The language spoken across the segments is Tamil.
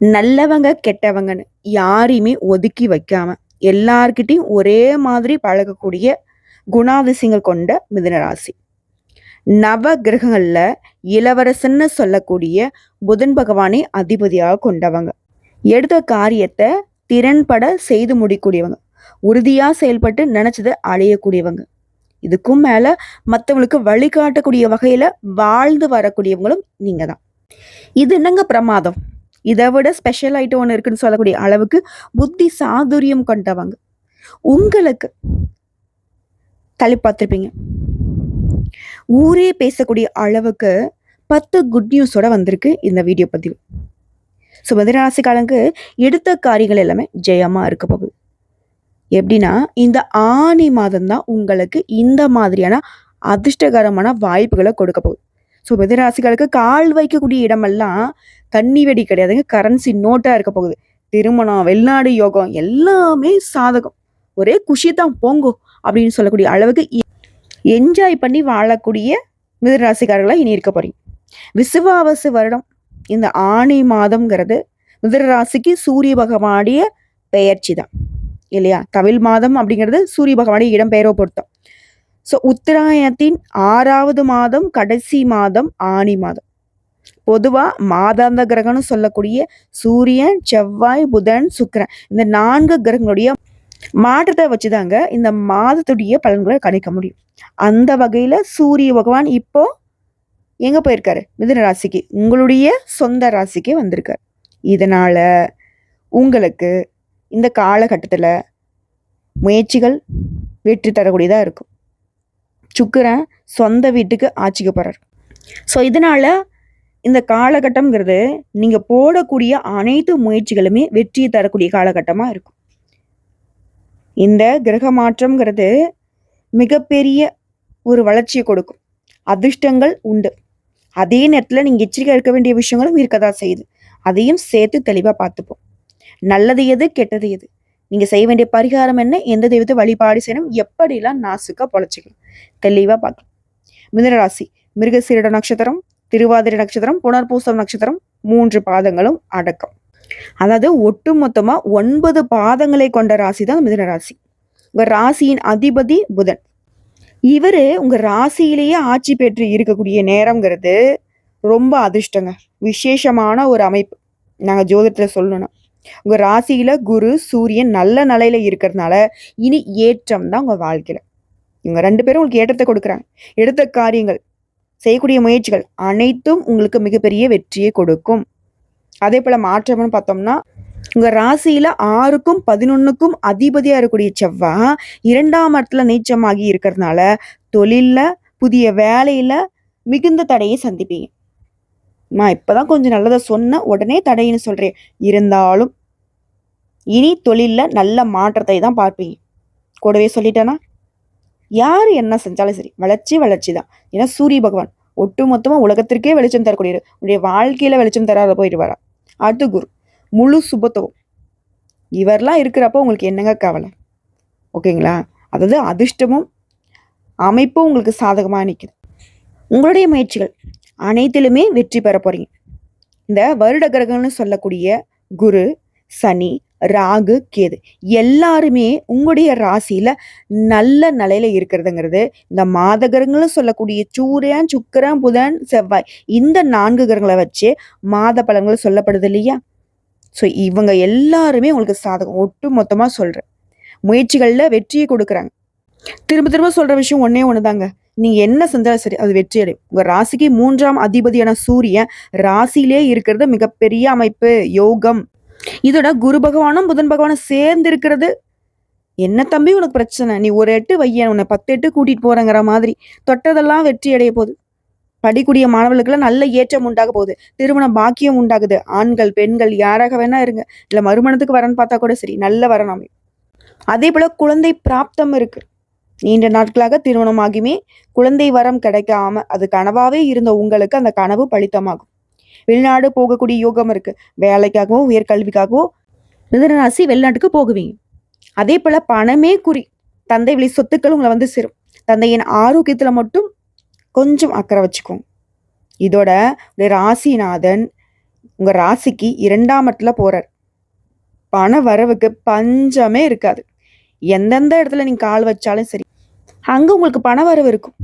நல்லவங்க கெட்டவங்கன்னு யாரையுமே ஒதுக்கி வைக்காம எல்லார்கிட்டையும் ஒரே மாதிரி பழகக்கூடிய குணாதிசயங்கள் கொண்ட மிதனராசி நவ கிரகங்களில் இளவரசன்னு சொல்லக்கூடிய புதன் பகவானை அதிபதியாக கொண்டவங்க. எடுத்த காரியத்தை திறன்பட செய்து முடிக்கூடியவங்க உறுதியாக செயல்பட்டு நினைச்சதை அழையக்கூடியவங்க இதுக்கும் மேலே மற்றவங்களுக்கு வழிகாட்டக்கூடிய வகையில் வாழ்ந்து வரக்கூடியவங்களும் நீங்கள் தான் இது என்னங்க பிரமாதம்? இதை விட ஸ்பெஷல் ஐட்டம் ஒன்று இருக்குன்னு சொல்லக்கூடிய அளவுக்கு புத்தி சாதுரியம் கொண்டவங்க. உங்களுக்கு தள்ளி பார்த்துருப்பீங்க. ஊரே பேசக்கூடிய அளவுக்கு பத்து குட் நியூஸோட வந்திருக்கு இந்த வீடியோ பதிவு. ஸோ மதுராசிக்காரங்க எடுத்த காரியங்கள் எல்லாமே ஜெயமாக இருக்க போகுது. எப்படின்னா இந்த ஆணி மாதம் தான் உங்களுக்கு இந்த மாதிரியான அதிர்ஷ்டகரமான வாய்ப்புகளை கொடுக்க போகுது. ஸோ மிதராசிகளுக்கு கால் வைக்கக்கூடிய இடமெல்லாம் தண்ணி வெடி கிடையாதுங்க. கரன்சி நோட்டாக இருக்க போகுது. திருமணம் வெளிநாடு யோகம் எல்லாமே சாதகம். ஒரே குஷி தான் போங்கோ அப்படின்னு சொல்லக்கூடிய அளவுக்கு என்ஜாய் பண்ணி வாழக்கூடிய மிதராசிக்காரர்களாக இனி இருக்க போறீங்க. விசுவாவசு வருடம். இந்த ஆணி மாதம்ங்கிறது மிதராசிக்கு சூரிய பகவானுடைய பெயர்ச்சி தான் இல்லையா? தமிழ் மாதம் அப்படிங்கிறது சூரிய பகவானுடைய இடம் பெயரோ பொருத்தம் ஸோ உத்தராயணத்தின் ஆறாவது மாதம் கடைசி மாதம் ஆணி மாதம். பொதுவாக மாதாந்த கிரகம்னு சொல்லக்கூடிய சூரியன் செவ்வாய் புதன் சுக்கிரன் இந்த நான்கு கிரகங்களுடைய மாற்றத்தை வச்சுதாங்க இந்த மாதத்துடைய பலன்களை கணிக்க முடியும். அந்த வகையில் சூரிய பகவான் இப்போ எங்கே போயிருக்காரு? மிதுன ராசிக்கு உங்களுடைய சொந்த ராசிக்கு வந்திருக்கார். இதனால் உங்களுக்கு இந்த காலகட்டத்தில் முயற்சிகள் வெற்றி தரக்கூடியதாக இருக்கும். சுக்கிரன் சொந்த வீட்டுக்கு ஆட்சிக்கு போகிறார் ஸோ இதனால் இந்த காலகட்டம்ங்கிறது நீங்கள் போடக்கூடிய அனைத்து முயற்சிகளுமே வெற்றியை தரக்கூடிய காலகட்டமாக இருக்கும். இந்த கிரக மாற்றம்ங்கிறது மிகப்பெரிய ஒரு வளர்ச்சியை கொடுக்கும். அதிர்ஷ்டங்கள் உண்டு. அதே நேரத்தில் நீங்கள் எச்சரிக்கை இருக்க வேண்டிய விஷயங்களும் இருக்கதா செய்யுது. அதையும் சேர்த்து தெளிவாக பார்த்துப்போம். நல்லது எது கெட்டது எது? நீங்கள் செய்ய வேண்டிய பரிகாரம் என்ன? எந்த தெய்வத்தை வழிபாடு செய்யணும்? எப்படிலாம் நாசுக்காக பொழைச்சிக்கலாம்? தெளிவாக பார்க்கலாம். மிதனராசி மிருகசீரட நட்சத்திரம் திருவாதிரை நட்சத்திரம் புனர்பூசம் நட்சத்திரம் மூன்று பாதங்களும் அடக்கம். அதாவது ஒட்டு மொத்தமா ஒன்பது பாதங்களை கொண்ட ராசி தான் மிதுன ராசி. உங்க ராசியின் அதிபதி புதன். இவர் உங்க ராசியிலேயே ஆட்சி பெற்று இருக்கக்கூடிய நேரங்கிறது ரொம்ப அதிர்ஷ்டங்க. விசேஷமான ஒரு அமைப்பு. நாங்கள் ஜோதிடத்தில் சொல்லணும்னா உங்கள் ராசியில் குரு சூரியன் நல்ல நிலையில் இருக்கிறதுனால இனி ஏற்றம் தான் உங்கள் வாழ்க்கையில். இவங்க ரெண்டு பேரும் உங்களுக்கு ஏற்றத்தை கொடுக்குறாங்க. எடுத்த காரியங்கள் செய்யக்கூடிய முயற்சிகள் அனைத்தும் உங்களுக்கு மிகப்பெரிய வெற்றியை கொடுக்கும். அதே போல் மாற்றம்னு பார்த்தோம்னா உங்கள் ராசியில ஆறுக்கும் பதினொன்னுக்கும் அதிபதியாக இருக்கக்கூடிய செவ்வாய் இரண்டாம் இடத்துல நீச்சமாகி இருக்கிறதுனால தொழிலில் புதிய வேலையில் மிகுந்த தடையை சந்திப்பீங்க. நான் இப்பதான் கொஞ்சம் நல்லதை சொன்ன உடனே தடைன்னு சொல்றேன். இருந்தாலும் இனி தொழிலில் நல்ல மாற்றத்தை தான் பார்ப்பீங்க. கூடவே சொல்லிட்டேனா? யார் என்ன செஞ்சாலும் சரி வளர்ச்சி வளர்ச்சி தான். ஏன்னா சூரிய பகவான் ஒட்டு மொத்தமா உலகத்திற்கே வெளிச்சம் தரக்கூடியவர். உடைய வாழ்க்கையில வெளிச்சம் தராத போயிடுவாரா? வரா அடுத்து குரு முழு சுபத்துவம். இவர்லாம் இருக்கிறப்போ உங்களுக்கு என்னங்க கவலை? ஓகேங்களா? அதாவது அதிர்ஷ்டமும் அமைப்பும் உங்களுக்கு சாதகமாக நிற்கிது உங்களுடைய முயற்சிகள் அனைத்திலுமே வெற்றி பெற போறீங்க. இந்த வருட கிரகம்னு சொல்லக்கூடிய குரு சனி ராகு கேது எல்லாருமே உங்களுடைய ராசியில நல்ல நிலையில இருக்கிறதுங்கிறது இந்த மாத கிரகங்களும் சொல்லக்கூடிய சூரியன் சுக்கரன் புதன் செவ்வாய் இந்த நான்கு கிரகங்களை வச்சு மாத பலன்கள் சொல்லப்படுது இல்லையா? ஸோ இவங்க எல்லாருமே உங்களுக்கு சாதகம் ஒட்டு மொத்தமாக சொல்கிறேன் முயற்சிகளில் வெற்றியை கொடுக்குறாங்க. திரும்ப திரும்ப சொல்கிற விஷயம் ஒன்றே ஒன்று தாங்க நீ என்ன செஞ்சாலும் சரி அது வெற்றி அடையும். உங்கள் ராசிக்கு மூன்றாம் அதிபதியான சூரியன் ராசியிலே இருக்கிறது மிகப்பெரிய அமைப்பு யோகம். இதோட குரு பகவானும் புதன் பகவானும் சேர்ந்து இருக்கிறது என்ன தம்பி உனக்கு பிரச்சனை? நீ ஒரு எட்டு வையன் உன்னை பத்து எட்டு கூட்டிட்டு போறங்கிற மாதிரி. தொட்டதெல்லாம் வெற்றி அடைய போகுது. படிக்கூடிய மாணவர்களுக்கெல்லாம் நல்ல ஏற்றம் உண்டாக போகுது. திருமண பாக்கியம் உண்டாகுது. ஆண்கள் பெண்கள் யாராக வேணா இருங்க. இல்ல மறுமணத்துக்கு வரன்னு பார்த்தா கூட சரி நல்ல வரன் அமையும். அதே போல குழந்தை பிராப்தம் இருக்கு. நீண்ட நாட்களாக திருமணமாகியுமே குழந்தை வரம் கிடைக்காம அது கனவாவே இருந்த உங்களுக்கு அந்த கனவு பலித்தமாகும். வெளிநாடு போகக்கூடிய யோகம் இருக்கு. வேலைக்காகவோ உயர்கல்விக்காகவோ மிதனராசி வெளிநாட்டுக்கு போகுவீங்க. அதே போல பணமே குறி. தந்தை வழி சொத்துக்கள் உங்களை வந்து சேரும். தந்தையின் ஆரோக்கியத்துல மட்டும் கொஞ்சம் அக்கறை வச்சுக்கோங்க. இதோட ராசிநாதன் உங்க ராசிக்கு இரண்டாம் இடத்துல போறார். பண வரவுக்கு பஞ்சமே இருக்காது. எந்தெந்த இடத்துல நீங்க கால் வச்சாலும் சரி அங்கே உங்களுக்கு பண வரவு இருக்கும்.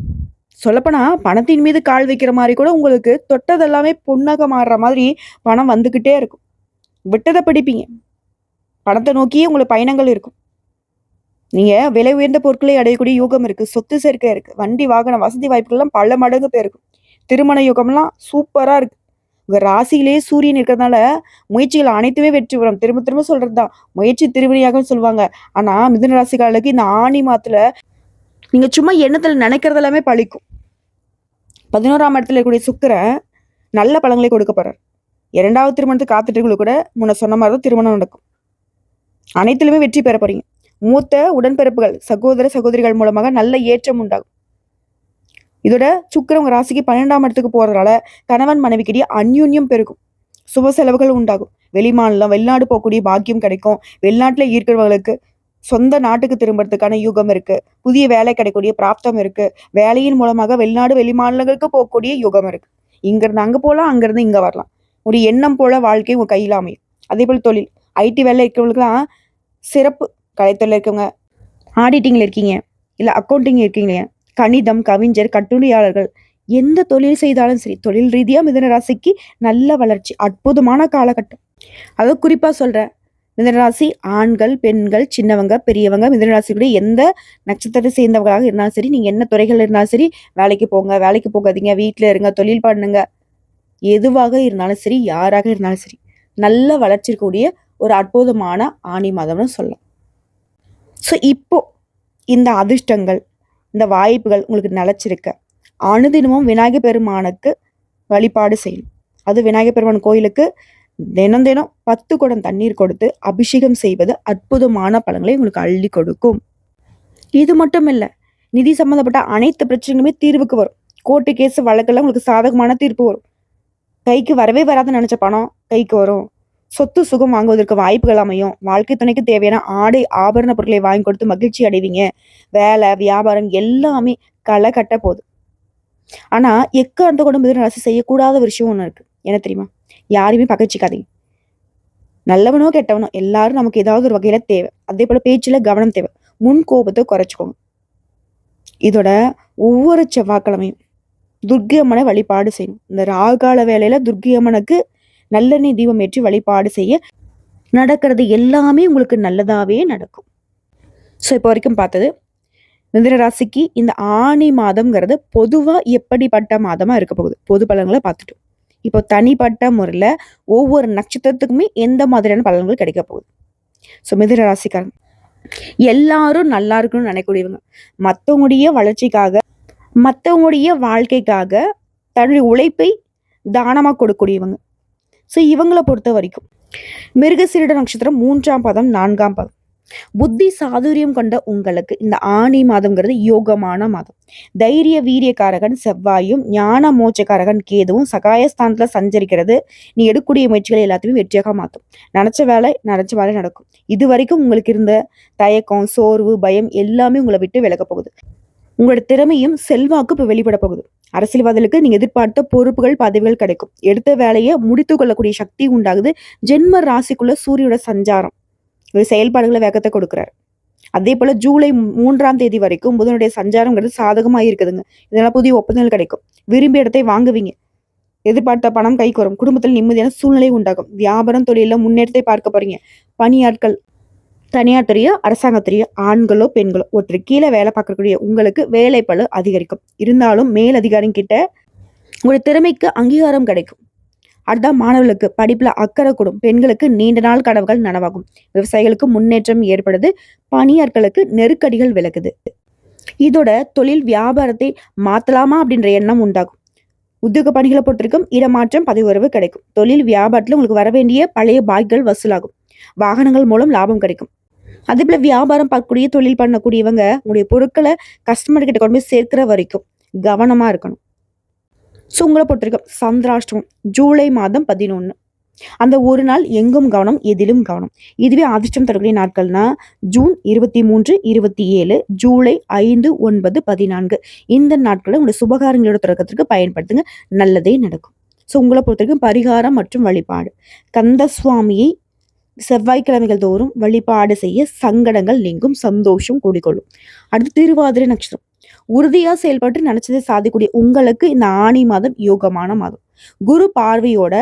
சொல்லப்போனால் பணத்தின் மீது கால் வைக்கிற மாதிரி கூட உங்களுக்கு தொட்டதெல்லாமே பொன்னாக மாறுற மாதிரி பணம் வந்துக்கிட்டே இருக்கும். விட்டதை பிடிப்பீங்க. பணத்தை நோக்கியே உங்களுக்கு பயணங்கள் இருக்கும். நீங்கள் விலை உயர்ந்த பொருட்களை அடையக்கூடிய யோகம் இருக்குது சொத்து சேர்க்கை இருக்குது வண்டி வாகன வசதி வாய்ப்புகள்லாம் பல மடங்கு போயிருக்கும் திருமண யோகம்லாம் சூப்பராக இருக்குது உங்கள் ராசியிலேயே சூரியன் இருக்கிறதுனால முயற்சிகள் அனைத்துமே வெற்றி பெறும். திரும்ப திரும்ப சொல்கிறது தான் முயற்சி திருவினையாகன்னு சொல்லுவாங்க. ஆனால் மிதுன ராசிக்காரர்களுக்கு இந்த ஆணி மாத்துல நீங்க சும்மா எண்ணத்தில் நினைக்கிறது எல்லாமே பழிக்கும். பதினோராம் இடத்துல இருக்கக்கூடிய சுக்கிரன் நல்ல பழங்களை கொடுக்க போறார். இரண்டாவது திருமணத்துக்கு காத்துட்டு கூட முன்ன சொன்ன மாதிரி தான் திருமணம் நடக்கும். அனைத்திலுமே வெற்றி பெற போறீங்க. மூத்த உடன்பிறப்புகள் சகோதர சகோதரிகள் மூலமாக நல்ல ஏற்றம் உண்டாகும். இதோட சுக்கரம் உங்க ராசிக்கு பன்னெண்டாம் இடத்துக்கு போறதுனால கணவன் மனைவிக்கிடையே அந்யூன்யம் பெருகும். சுப செலவுகள் உண்டாகும். வெளிமாநிலம் வெளிநாடு போகக்கூடிய பாக்கியம் கிடைக்கும். வெளிநாட்டில் ஈர்க்கிறவங்களுக்கு சொந்த நாட்டுக்கு திரும்புறதுக்கான யுகம் இருக்கு. புதிய வேலை கிடைக்கக்கூடிய பிராப்தம் இருக்கு. வேலையின் மூலமாக வெளிநாடு வெளி மாநிலங்களுக்கு போகக்கூடிய யுகம் இருக்கு. இங்கிருந்து அங்க போகலாம் அங்கிருந்து இங்க வரலாம். ஒரு எண்ணம் போல வாழ்க்கை உங்க கையில் அமையும். அதே போல் தொழில். ஐடி வேலை இருக்கிறவங்களுக்குலாம் சிறப்பு. கலைத்துறையில் இருக்கவங்க. ஆடிட்டிங்ல இருக்கீங்க. இல்ல அக்கௌண்டிங் இருக்கீங்க. கணிதம் கவிஞர் கட்டுரையாளர்கள். எந்த தொழில் செய்தாலும் சரி தொழில் ரீதியா மிதன ராசிக்கு நல்ல வளர்ச்சி அற்புதமான காலகட்டம். அதை குறிப்பா சொல்றேன். மிதனராசி ஆண்கள் பெண்கள் சின்னவங்க பெரியவங்க மிதனராசியுடைய எந்த நட்சத்திரத்தை சேர்ந்தவங்களாக இருந்தாலும் சரி நீங்கள் என்ன துறைகள் இருந்தாலும் சரி வேலைக்கு போங்க வேலைக்கு போகாதீங்க வீட்டில் இருங்க தொழில் பண்ணுங்க. எதுவாக இருந்தாலும் சரி யாராக இருந்தாலும் சரி நல்ல வளர்ச்சி இருக்கக்கூடிய ஒரு அற்புதமான ஆணி மாதம்னு சொல்லலாம். ஸோ இப்போ இந்த அதிர்ஷ்டங்கள் இந்த வாய்ப்புகள் உங்களுக்கு நிலச்சிருக்க. அனுதினமும் விநாயகர் பெருமானுக்கு வழிபாடு செய்யணும். அது விநாயகர் பெருமான் கோயிலுக்கு தினம் தினம் பத்து குடம் தண்ணீர் கொடுத்து அபிஷேகம் செய்வது அற்புதமான பலன்களை உங்களுக்கு அள்ளி கொடுக்கும். இது மட்டும் இல்லை நிதி சம்பந்தப்பட்ட அனைத்து பிரச்சனைகளுமே தீர்வுக்கு வரும். கோர்ட்டு கேஸ் வழக்கெல்லாம் உங்களுக்கு சாதகமான தீர்ப்பு வரும். கைக்கு வரவே வராதுன்னு நினச்ச பணம் கைக்கு வரும். சொத்து சுகம் வாங்குவதற்கு வாய்ப்புகள் அமையும். வாழ்க்கை துணைக்கு தேவையான ஆடை ஆபரண பொருட்களை வாங்கி கொடுத்து மகிழ்ச்சி அடைவீங்க. வேலை வியாபாரம் எல்லாமே களை கட்ட போகுது. ஆனால் எக்க அந்த குடும்பத்தில் ராசி செய்யக்கூடாத விஷயம் ஒன்று இருக்குது என்ன தெரியுமா? யாரையுமே பகச்சிக்காதீங்க. நல்லவனோ கெட்டவனோ எல்லாரும் நமக்கு ஏதாவது ஒரு வகையில தேவை. அதே போல பேச்சுல கவனம் தேவை. முன் கோபத்தை குறைச்சிக்கோங்க. இதோட ஒவ்வொரு செவ்வாய்க்கிழமையும் துர்க்கை அம்மனை வழிபாடு செய்யணும். இந்த ராகால வேலையில துர்க்கை அம்மனுக்கு நல்லெண்ணெய் தீபம் ஏற்றி வழிபாடு செய்ய நடக்கிறது எல்லாமே உங்களுக்கு நல்லதாவே நடக்கும். ஸோ இப்போ வரைக்கும் பார்த்தது. மிந்திர ராசிக்கு இந்த ஆணி மாதம்ங்கிறது பொதுவாக எப்படிப்பட்ட மாதமாக இருக்க போகுது? பொது பலன்களை பார்த்துட்டோம். இப்போ தனிப்பட்ட முறையில் ஒவ்வொரு நட்சத்திரத்துக்குமே எந்த மாதிரியான பலன்கள் கிடைக்க போகுது? ஸோ மிதுர ராசிக்காரன். எல்லாரும் நல்லா இருக்கணும்னு நினைக்கக்கூடியவங்க. மற்றவங்களுடைய வளர்ச்சிக்காக மற்றவங்களுடைய வாழ்க்கைக்காக தன்னுடைய உழைப்பை தானமாக கொடுக்கக்கூடியவங்க. ஸோ இவங்களை பொறுத்த வரைக்கும் மிருகசீரிட நட்சத்திரம் மூன்றாம் பதம் நான்காம் பதம். புத்தி சாதுரியம் கொண்ட உங்களுக்கு இந்த ஆணி மாதம்ங்கிறது யோகமான மாதம். தைரிய வீரியக்காரகன் செவ்வாயும் ஞான மோச்சக்காரகன் கேதுவும் சகாயஸ்தானத்துல சஞ்சரிக்கிறது. நீ எடுக்கக்கூடிய முயற்சிகளை எல்லாத்தையுமே வெற்றியாக மாற்றும் நினைச்ச வேலை நினைச்ச வேலை நடக்கும். இது வரைக்கும் உங்களுக்கு இருந்த தயக்கம் சோர்வு பயம் எல்லாமே உங்களை விட்டு விலக போகுது. உங்களோட திறமையும் செல்வாக்கு இப்போ வெளிப்பட போகுது. அரசியல்வாதிகளுக்கு நீங்க எதிர்பார்த்த பொறுப்புகள் பதவிகள் கிடைக்கும். எடுத்த வேலையை முடித்து கொள்ளக்கூடிய சக்தி உண்டாகுது. ஜென்ம ராசிக்குள்ள சூரியோட சஞ்சாரம். ஒரு செயல்பாடுகளை வேகத்தை கொடுக்குறாரு. அதே போல ஜூலை மூன்றாம் தேதி வரைக்கும் புதனுடைய சஞ்சாரங்கிறது சாதகமாக இருக்குதுங்க. இதெல்லாம் புதிய ஒப்பந்தங்கள் கிடைக்கும். விரும்பிய இடத்தை வாங்குவீங்க. எதிர்பார்த்த பணம் கைக்கு வரும் குடும்பத்தில் நிம்மதியான சூழ்நிலை உண்டாகும். வியாபாரம் தொழிலில் முன்னேற்றத்தை பார்க்க போறீங்க. பணியாட்கள் தனியார் துறையோ அரசாங்கத்துறையோ ஆண்களோ பெண்களோ ஒருத்தர் கீழே வேலை பார்க்கக்கூடிய உங்களுக்கு வேலைப்பளு அதிகரிக்கும். இருந்தாலும் மேல் அதிகாரி கிட்ட உங்களுடைய திறமைக்கு அங்கீகாரம் கிடைக்கும். அதுதான் மாணவர்களுக்கு படிப்புல அக்கறை கூடும். பெண்களுக்கு நீண்ட நாள் கனவுகள் நனவாகும். விவசாயிகளுக்கு முன்னேற்றம் ஏற்படுது. பணியாட்களுக்கு நெருக்கடிகள் விலகுது. இதோட தொழில் வியாபாரத்தை மாத்தலாமா அப்படின்ற எண்ணம் உண்டாகும். உத்தியோக பணிகளை பொறுத்திருக்கும் இடமாற்றம் பதவி உறவு கிடைக்கும். தொழில் வியாபாரத்துல உங்களுக்கு வர வேண்டிய பழைய பாய்கள் வசூலாகும். வாகனங்கள் மூலம் லாபம் கிடைக்கும். அதே போல வியாபாரம் பார்க்கக்கூடிய தொழில் பண்ணக்கூடியவங்க உங்களுடைய பொருட்களை கஸ்டமர் கிட்ட கொண்டு போய் சேர்க்கிற வரைக்கும் கவனமா இருக்கணும். ஸோ உங்களை பொறுத்திருக்கும் சந்திராஷ்டமம் ஜூலை மாதம் பதினொன்று அந்த ஒரு நாள் எங்கும் கவனம் எதிலும் கவனம். இதுவே அதிர்ஷ்டம் தரக்கூடிய நாட்கள்னா ஜூன் இருபத்தி மூன்று இருபத்தி ஏழு ஜூலை ஐந்து ஒன்பது பதினான்கு. இந்த நாட்களை உங்களுடைய சுபகாரங்களோட தொடக்கத்திற்கு பயன்படுத்துங்க. நல்லதே நடக்கும். ஸோ உங்களை பொறுத்தவரைக்கும் பரிகாரம் மற்றும் வழிபாடு. கந்த சுவாமியை செவ்வாய்க்கிழமைகள் தோறும் வழிபாடு செய்ய சங்கடங்கள் நீங்கும் சந்தோஷம் கூடிக்கொள்ளும். அடுத்து திருவாதிரை நட்சத்திரம். உறுதியா செயல்பட்டு நினைச்சதை சாதிக்கூடிய உங்களுக்கு இந்த ஆணி மாதம் யோகமான மாதம். குரு பார்வையோட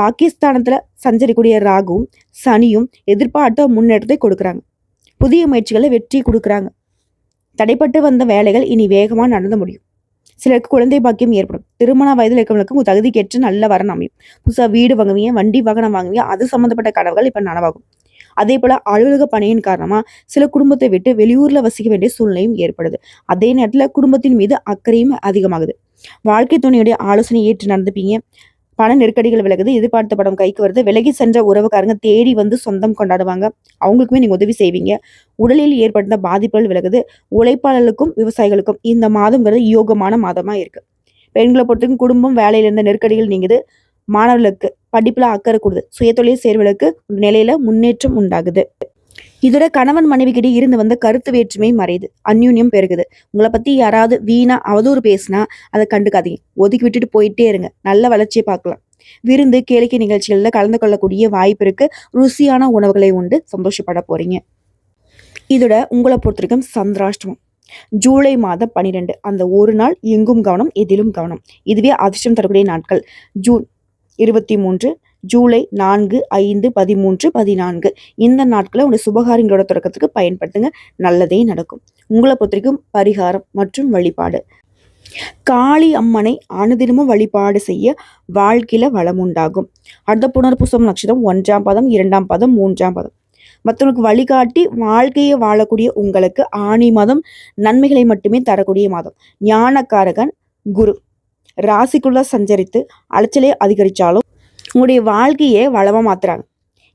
பாகிஸ்தானத்துல சஞ்சரிக்கூடிய ராகுவும் சனியும் எதிர்பார்த்த முன்னேற்றத்தை கொடுக்குறாங்க. புதிய முயற்சிகளை வெற்றி கொடுக்குறாங்க. தடைப்பட்டு வந்த வேலைகள் இனி வேகமாக நடந்து முடியும். சிலருக்கு குழந்தை பாக்கியம் ஏற்படும். திருமண வயதில் இருக்கவங்களுக்கு உங்க தகுதிக்கேற்ற நல்ல வரன் அமையும். புதுசாக வீடு வாங்குவீங்க வண்டி வாகனம் வாங்குவீங்க அது சம்மந்தப்பட்ட கனவுகள் இப்போ நனவாகும். அதே போல் அலுவலக பணியின் காரணமாக சில குடும்பத்தை விட்டு வெளியூரில் வசிக்க வேண்டிய சூழ்நிலையும் ஏற்படுது. அதே நேரத்தில் குடும்பத்தின் மீது அக்கறையும் அதிகமாகுது. வாழ்க்கை துணையுடைய ஆலோசனை ஏற்று நடந்துப்பீங்க. பண நெருக்கடிகள் விலகுது. எதிர்பார்த்த படம் கைக்கு வருது. விலகி சென்ற உறவுக்காரங்க தேடி வந்து சொந்தம் கொண்டாடுவாங்க. அவங்களுக்குமே நீங்கள் உதவி செய்வீங்க. உடலில் ஏற்பட்ட பாதிப்புகள் விலகுது. உழைப்பாளர்களுக்கும் விவசாயிகளுக்கும் இந்த மாதங்கிறது யோகமான மாதமாக இருக்குது பெண்களை பொறுத்தவரைக்கும் குடும்பம் வேலையில் இருந்த நெருக்கடிகள் நீங்குது. மாணவர்களுக்கு படிப்புல அக்கறை கூடுது. சுயதொழில் சேர்வர்களுக்கு நிலையில முன்னேற்றம் உண்டாகுது. இதோட கணவன் மனைவிக்கிட்டே இருந்து வந்த கருத்து வேற்றுமை மறையுது. அந்யூன்யம் பெருகுது. உங்களை பத்தி யாராவது வீணா அவதூறு பேசினா அதை கண்டுக்காதீங்க. ஒதுக்கி விட்டுட்டு போயிட்டே இருங்க. நல்ல வளர்ச்சியை பார்க்கலாம். விருந்து கேளிக்கை நிகழ்ச்சிகளில் கலந்து கொள்ளக்கூடிய வாய்ப்பு இருக்கு. ருசியான உணவுகளை உண்டு. சந்தோஷப்பட போறீங்க. இதோட உங்களை பொறுத்த வரைக்கும் சந்திராஷ்டமம். ஜூலை மாதம் பனிரெண்டு. அந்த ஒரு நாள் எங்கும் கவனம் எதிலும் கவனம். இதுவே அதிர்ஷ்டம் தரக்கூடிய நாட்கள். ஜூன் இருபத்தி மூன்று ஜூலை நான்கு ஐந்து பதிமூன்று பதினான்கு. இந்த நாட்களை உங்களுடைய சுபகாரியங்களோட தொடக்கத்துக்கு பயன்படுத்துங்க. நல்லதே நடக்கும். உங்களை பொறுத்தவரைக்கும் பரிகாரம் மற்றும் வழிபாடு. காளி அம்மனை அனுதினமும் வழிபாடு செய்ய வாழ்க்கையில வளம் உண்டாகும். அடுத்த புனர்புசம் நட்சத்திரம் ஒன்றாம் பதம் இரண்டாம் பதம் மூன்றாம் பதம். மற்றவங்களுக்கு வழிகாட்டி வாழ்க்கையை வாழக்கூடிய உங்களுக்கு ஆணி மாதம் நன்மைகளை மட்டுமே தரக்கூடிய மாதம். ஞானக்காரகன் குரு. ராசிக்குள்ளே சஞ்சரித்து அலைச்சலே அதிகரித்தாலும் உங்களுடைய வாழ்க்கையை வளமாக மாத்துறாங்க.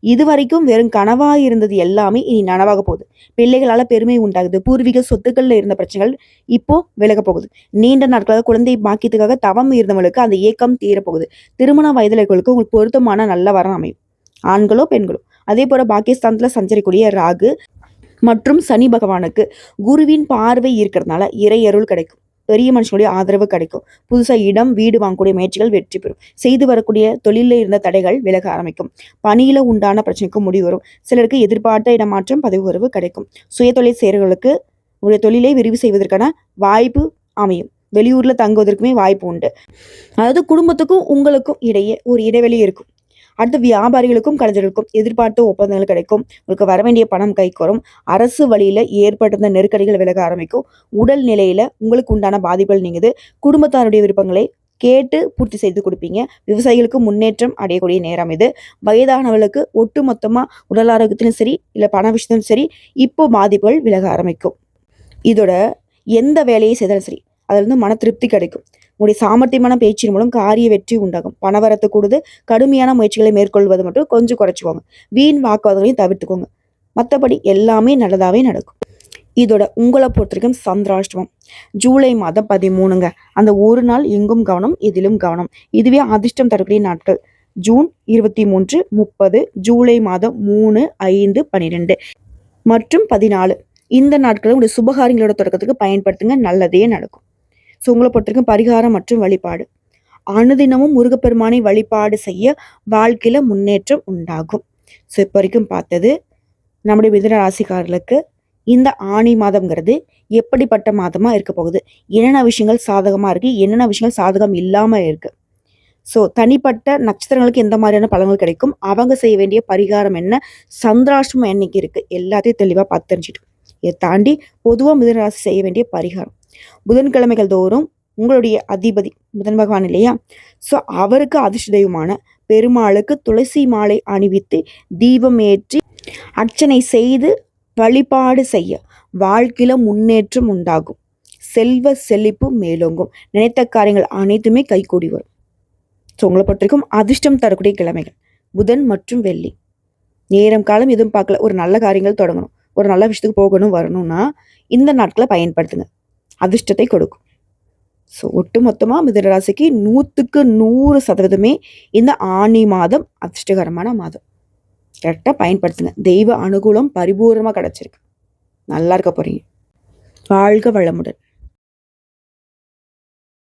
இது வரைக்கும் வெறும் கனவாக இருந்தது எல்லாமே இனி நனவாக போகுது. பிள்ளைகளால் பெருமை உண்டாகுது. பூர்வீக சொத்துக்களில் இருந்த பிரச்சனைகள் இப்போ விலக போகுது. நீண்ட நாட்களாக குழந்தை பாக்கியத்துக்காக தவம் இருந்தவங்களுக்கு அந்த ஏக்கம் தீரப்போகுது. திருமண வயதில் உங்களுக்கு உங்களுக்கு பொருத்தமான நல்ல வரம் அமையும். ஆண்களோ பெண்களோ. அதே போல் பாகிஸ்தானத்தில் சஞ்சரிக்கூடிய ராகு மற்றும் சனி பகவானுக்கு குருவின் பார்வை இருக்கிறதுனால இறையருள் கிடைக்கும். பெரிய மனுஷனுடைய ஆதரவு கிடைக்கும். புதுசாக இடம் வீடு வாங்கக்கூடிய முயற்சிகள் வெற்றி பெறும். செய்து வரக்கூடிய தொழிலில் இருந்த தடைகள் விலக ஆரம்பிக்கும். பணியில் உண்டான பிரச்சனைக்கும் முடிவு வரும். சிலருக்கு எதிர்பார்த்த இடமாற்றம் பதவி உறவு கிடைக்கும். சுயதொழில் செய்கிறவர்களுக்கு உடைய தொழிலை விரிவு செய்வதற்கான வாய்ப்பு அமையும். வெளியூரில் தங்குவதற்குமே வாய்ப்பு உண்டு. அதாவது குடும்பத்துக்கும் உங்களுக்கும் இடையே ஒரு இடைவெளி இருக்கும். அடுத்து வியாபாரிகளுக்கும் கலைஞர்களுக்கும் எதிர்பார்த்த ஒப்பந்தங்கள் கிடைக்கும். உங்களுக்கு வர வேண்டிய பணம் கைக்கு வரும் அரசு வழியில ஏற்பட்டிருந்த நெருக்கடிகள் விலக ஆரம்பிக்கும். உடல் நிலையில உங்களுக்கு உண்டான பாதிப்புகள் நீங்குது. குடும்பத்தாருடைய விருப்பங்களை கேட்டு பூர்த்தி செய்து கொடுப்பீங்க. விவசாயிகளுக்கு முன்னேற்றம் அடையக்கூடிய நேரம் இது. வயதானவர்களுக்கு ஒட்டு மொத்தமா உடல் ஆரோக்கியத்திலும் சரி இல்லை பண விஷயத்திலும் சரி இப்போ பாதிப்புகள் விலக ஆரம்பிக்கும். இதோட எந்த வேலையை செய்தாலும் சரி அதிலிருந்து மன திருப்தி கிடைக்கும். உங்களுடைய சாமர்த்தியமான பேச்சின் மூலம் காரிய வெற்றி உண்டாகும். பணவரத்து கூடுது. கடுமையான முயற்சிகளை மேற்கொள்வது மட்டும் கொஞ்சம் குறைச்சிக்கோங்க. வீண் வாக்குவாதங்களையும் தவிர்த்துக்கோங்க. மற்றபடி எல்லாமே நல்லதாகவே நடக்கும். இதோட உங்களை பொறுத்த வரைக்கும் சந்திராஷ்டமம். ஜூலை மாதம் பதிமூணுங்க. அந்த ஒரு நாள் எங்கும் கவனம் இதிலும் கவனம். இதுவே அதிர்ஷ்டம் தரக்கூடிய நாட்கள். ஜூன் இருபத்தி மூன்று முப்பது ஜூலை மாதம் மூணு ஐந்து பன்னிரெண்டு மற்றும் பதினாலு. இந்த நாட்களை உங்களுடைய சுபகாரியங்களோட தொடக்கத்துக்கு பயன்படுத்துங்க. நல்லதே நடக்கும். ஸோ உங்களை பொறுத்திருக்கும் பரிகாரம் மற்றும் வழிபாடு. அனுதினமும் முருகப்பெருமானை வழிபாடு செய்ய வாழ்க்கையில் முன்னேற்றம் உண்டாகும். ஸோ இப்போ வரைக்கும் பார்த்தது நம்முடைய மிதன ராசிக்காரர்களுக்கு இந்த ஆணி மாதம்ங்கிறது எப்படிப்பட்ட மாதமாக இருக்க போகுது? என்னென்ன விஷயங்கள் சாதகமாக இருக்குது என்னென்ன விஷயங்கள் சாதகம் இல்லாமல் இருக்குது ஸோ தனிப்பட்ட நட்சத்திரங்களுக்கு எந்த மாதிரியான பலன்கள் கிடைக்கும்? அவங்க செய்ய வேண்டிய பரிகாரம் என்ன? சந்திராஷ்டமம் என்னைக்கு இருக்குது எல்லாத்தையும் தெளிவாக பார்த்து தெரிஞ்சுட்டோம் இதை தாண்டி பொதுவாக மிதனராசி செய்ய வேண்டிய பரிகாரம். புதன்கிழமைகள் தோறும் உங்களுடைய அதிபதி புதன் பகவான் இல்லையா? ஸோ அவருக்கு அதிர்ஷ்ட தெய்வமான பெருமாளுக்கு துளசி மாலை அணிவித்து தீபம் ஏற்றி அர்ச்சனை செய்து வழிபாடு செய்ய வாழ்க்கையில் முன்னேற்றம் உண்டாகும். செல்வ செழிப்பு மேலோங்கும். நினைத்த காரியங்கள் அனைத்துமே கைகூடி வரும். ஸோ உங்களை பொறுத்திருக்கும் அதிர்ஷ்டம் தரக்கூடிய கிழமைகள். புதன் மற்றும் வெள்ளி. நேரம் காலம் எதுவும் பார்க்கல. ஒரு நல்ல காரியங்கள் தொடங்கணும். ஒரு நல்ல விஷயத்துக்கு போகணும் வரணும்னா இந்த நாட்களை பயன்படுத்துங்க. அதிர்ஷ்டத்தை கொடுக்கும். ஸோ ஒட்டு மொத்தமாக மிதனராசிக்கு நூற்றுக்கு நூறு சதவீதமே இந்த ஆணி மாதம் அதிர்ஷ்டகரமான மாதம். கரெக்டாக பயன்படுத்துங்க. தெய்வ அனுகூலம் பரிபூர்ணமாக கிடச்சிருக்கு. நல்லா இருக்க போகிறீங்க வாழ்க வளமுடன்.